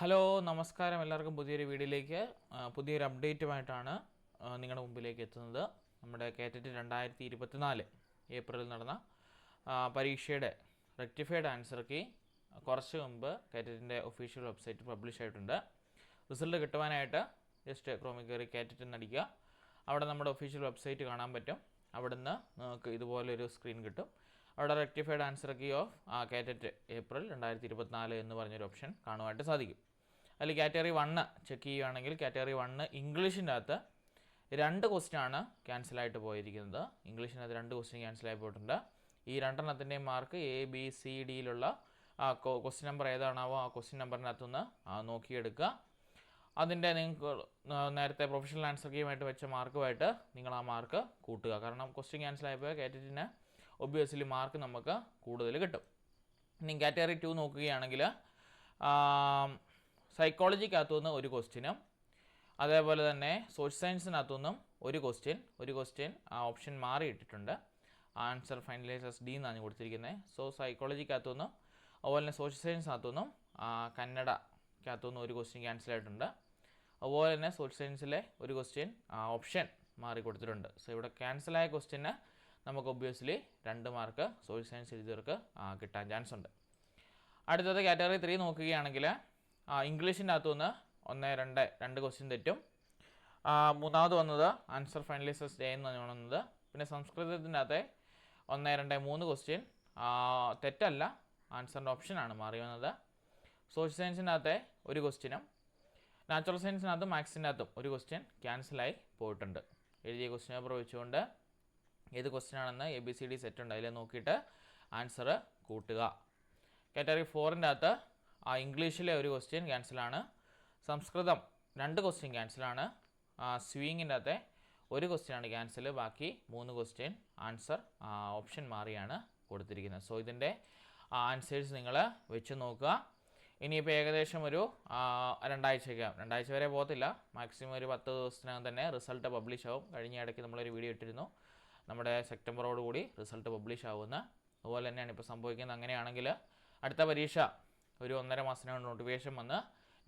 Hello നമസ്കാരം എല്ലാവർക്കും പുതിയൊരു വീഡിയോയിലേക്ക്. പുതിയൊരു അപ്ഡേറ്റുമായിട്ടാണ് നിങ്ങളുടെ മുമ്പിലേക്ക് എത്തുന്നത്. നമ്മുടെ കേറ്ററ്റ് രണ്ടായിരത്തി ഇരുപത്തിനാല് ഏപ്രിലിൽ നടന്ന പരീക്ഷയുടെ റെക്ടിഫൈഡ് ആൻസർ കീ കുറച്ച് മുമ്പ് കേറ്ററ്റിന്റെ ഒഫീഷ്യൽ വെബ്സൈറ്റ് പബ്ലിഷ് ആയിട്ടുണ്ട്. റിസൾട്ട് കിട്ടുവാനായിട്ട് ജസ്റ്റ് ക്രോമിക് കയറി കേറ്ററ്റ് എന്നടിക്കുക അവിടെ നമ്മുടെ ഒഫീഷ്യൽ വെബ്സൈറ്റ് കാണാൻ പറ്റും. അവിടുന്ന് നിങ്ങൾക്ക് ഇതുപോലൊരു സ്ക്രീൻ കിട്ടും. അവിടെ റെക്ടിഫൈഡ് ആൻസർ കീ ഓഫ് ആ കാറ്ററ്റ് ഏപ്രിൽ രണ്ടായിരത്തി ഇരുപത്തിനാല് എന്ന് പറഞ്ഞൊരു ഓപ്ഷൻ കാണുവാനായിട്ട് സാധിക്കും. അതിൽ കാറ്റഗറി വണ്ണ് ചെക്ക് ചെയ്യുകയാണെങ്കിൽ കാറ്റഗറി വണ്ണ് ഇംഗ്ലീഷിന്റെ അകത്ത് രണ്ട് ക്വസ്റ്റ്യൻ ആണ് ക്യാൻസലായിട്ട് പോയിരിക്കുന്നത്. ഇംഗ്ലീഷിനകത്ത് രണ്ട് ക്വസ്റ്റ്യൻ ക്യാൻസലായി പോയിട്ടുണ്ട്. ഈ രണ്ടെണ്ണത്തിന്റെയും മാർക്ക് എ ബി സി ഡിയിലുള്ള ആ ക്വസ്റ്റ്യൻ നമ്പർ ഏതാണാവോ ആ ക്വസ്റ്റ്യൻ നമ്പറിനകത്തുനിന്ന് നോക്കിയെടുക്കുക. അതിന്റെ നിങ്ങൾക്ക് നേരത്തെ പ്രൊഫഷണൽ ആൻസർ കീയുമായിട്ട് വെച്ച മാർക്കുമായിട്ട് നിങ്ങൾ ആ മാർക്ക് കൂട്ടുക. കാരണം ക്വസ്റ്റ്യൻ ക്യാൻസൽ ആയപ്പോൾ കാറ്റഗറിന് ഒബ്വിയസ്ലി മാർക്ക് നമുക്ക് കൂടുതൽ കിട്ടും. ഇനി കാറ്റഗറി ടു നോക്കുകയാണെങ്കിൽ സൈക്കോളജിക്കകത്തുനിന്ന് ഒരു ക്വസ്റ്റ്യനും അതേപോലെ തന്നെ സോഷ്യൽ സയൻസിനകത്തുനിന്നും ഒരു ക്വസ്റ്റ്യൻ ഒരു ക്വസ്റ്റ്യൻ ആ ഓപ്ഷൻ മാറിയിട്ടിട്ടുണ്ട്. ആൻസർ ഫൈനലൈസസ് ഡി എന്നാണ് കൊടുത്തിരിക്കുന്നത്. സോ സൈക്കോളജിക്കകത്തുനിന്നും അതുപോലെ തന്നെ സോഷ്യൽ സയൻസിനകത്തുനിന്നും കന്നഡക്കകത്തുനിന്നും ഒരു ക്വസ്റ്റ്യൻ ക്യാൻസൽ ആയിട്ടുണ്ട്. അതുപോലെ തന്നെ സോഷ്യൽ സയൻസിലെ ഒരു ക്വസ്റ്റ്യൻ ഓപ്ഷൻ മാറി കൊടുത്തിട്ടുണ്ട്. സോ ഇവിടെ ക്യാൻസലായ ക്വസ്റ്റ്യന് നമുക്ക് ഒബ്വിയസ്ലി രണ്ട് മാർക്ക് സോഷ്യൽ സയൻസ് എഴുതിയവർക്ക് കിട്ടാൻ ചാൻസ് ഉണ്ട്. അടുത്തത് കാറ്റഗറി ത്രീ നോക്കുകയാണെങ്കിൽ ഇംഗ്ലീഷിന്റെ അകത്തുനിന്ന് ഒന്ന് രണ്ട് രണ്ട് ക്വസ്റ്റ്യൻ തെറ്റും. മൂന്നാമത് വന്നത് ആൻസർ ഫൈനലൈസസ് ഡേ എന്ന് വന്നത്. പിന്നെ സംസ്കൃതത്തിന്റെ അകത്തെ ഒന്ന് രണ്ട് മൂന്ന് ക്വസ്റ്റ്യൻ തെറ്റല്ല ആൻസറിന്റെ ഓപ്ഷനാണ് മാറി വന്നത്. സോഷ്യൽ സയൻസിന്റെ അകത്തെ ഒരു ക്വസ്റ്റ്യനും നാച്ചുറൽ സയൻസിനകത്തും മാത്സിന്റെ അകത്തും ഒരു ക്വസ്റ്റ്യൻ ക്യാൻസലായി പോയിട്ടുണ്ട്. എഴുതിയ ക്വസ്റ്റ്യൻ പേപ്പർ വെച്ചുകൊണ്ട് ഏത് ക്വസ്റ്റ്യൻ ആണെന്ന് A B C D set ഉണ്ട്. അതിൽ നോക്കിയിട്ട് ആൻസർ കൂട്ടുക. കാറ്റഗറി ഫോറിന്റെ അകത്ത് ആ ഇംഗ്ലീഷിലെ ഒരു ക്വസ്റ്റ്യൻ ക്യാൻസലാണ് സംസ്കൃതം രണ്ട് ക്വസ്റ്റ്യൻ ക്യാൻസലാണ് സ്വിങ്ങിന്റെ അകത്തെ ഒരു ക്വസ്റ്റ്യൻ ആണ് ക്യാൻസൽ ബാക്കി മൂന്ന് ക്വസ്റ്റ്യൻ ആൻസർ ഓപ്ഷൻ മാറിയാണ് കൊടുത്തിരിക്കുന്നത്. സോ ഇതിന്റെ ആൻസേഴ്സ് നിങ്ങൾ വെച്ച് നോക്കുക. ഇനിയിപ്പോൾ ഏകദേശം ഒരു രണ്ടാഴ്ചയ്ക്ക് രണ്ടാഴ്ച വരെ പോകത്തില്ല. മാക്സിമം ഒരു പത്ത് ദിവസത്തിനകം തന്നെ റിസൾട്ട് പബ്ലിഷ് ആവും. കഴിഞ്ഞ ഇടയ്ക്ക് നമ്മളൊരു വീഡിയോ ഇട്ടിരുന്നു. നമ്മുടെ സെപ്റ്റംബറോട് കൂടി റിസൾട്ട് പബ്ലിഷ് ആവുന്ന അതുപോലെ തന്നെയാണ് ഇപ്പോൾ സംഭവിക്കുന്നത്. അങ്ങനെയാണെങ്കിൽ അടുത്ത പരീക്ഷ ഒരു ഒന്നര മാസത്തിനകം നോട്ടിഫിക്കേഷൻ വന്ന്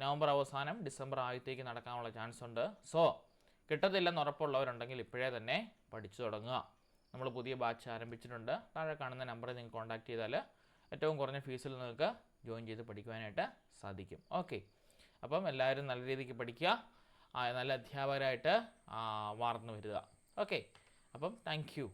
നവംബർ അവസാനം ഡിസംബർ ആദ്യത്തേക്ക് നടക്കാനുള്ള ചാൻസ് ഉണ്ട്. സോ കിട്ടത്തില്ലെന്ന് ഉറപ്പുള്ളവരുണ്ടെങ്കിൽ ഇപ്പോഴേ തന്നെ പഠിച്ചു തുടങ്ങുക. നമ്മൾ പുതിയ ബാച്ച് ആരംഭിച്ചിട്ടുണ്ട്. താഴെ കാണുന്ന നമ്പറിൽ നിങ്ങൾ കോൺടാക്ട് ചെയ്താൽ ഏറ്റവും കുറഞ്ഞ ഫീസിൽ നിങ്ങൾക്ക് ജോയിൻ ചെയ്ത് പഠിക്കുവാനായിട്ട് സാധിക്കും. ഓക്കെ അപ്പം എല്ലാവരും നല്ല രീതിക്ക് പഠിക്കുക. നല്ല അധ്യാപകരായിട്ട് വളർന്നു വരിക. ഓക്കെ അപ്പം താങ്ക് യു